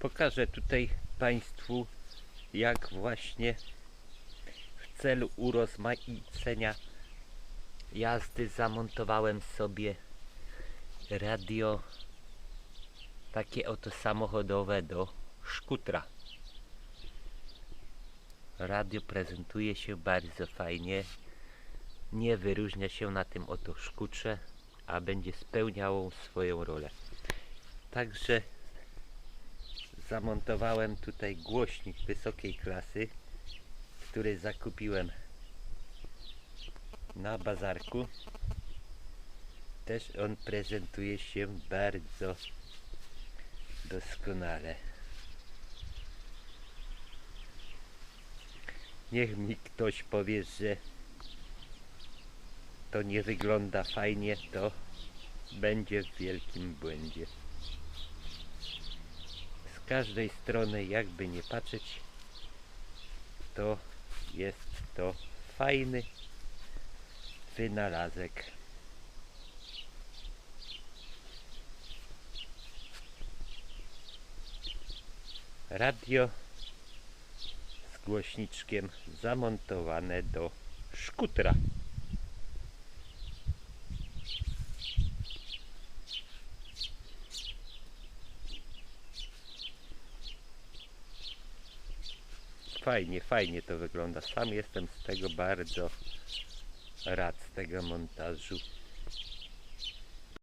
Pokażę tutaj Państwu jak właśnie w celu urozmaicenia jazdy zamontowałem sobie radio takie oto samochodowe do szkutra. Radio prezentuje się bardzo fajnie. Nie wyróżnia się na tym oto szkutrze, a będzie spełniało swoją rolę. Także zamontowałem tutaj głośnik wysokiej klasy, który zakupiłem na bazarku. Też on prezentuje się bardzo doskonale. Niech mi ktoś powie, że to nie wygląda fajnie, to będzie w wielkim błędzie. Każdej strony, jakby nie patrzeć, to jest to fajny wynalazek. Radio z głośniczkiem zamontowane do szkutra. Fajnie, fajnie to wygląda. Sam jestem z tego bardzo rad z tego montażu.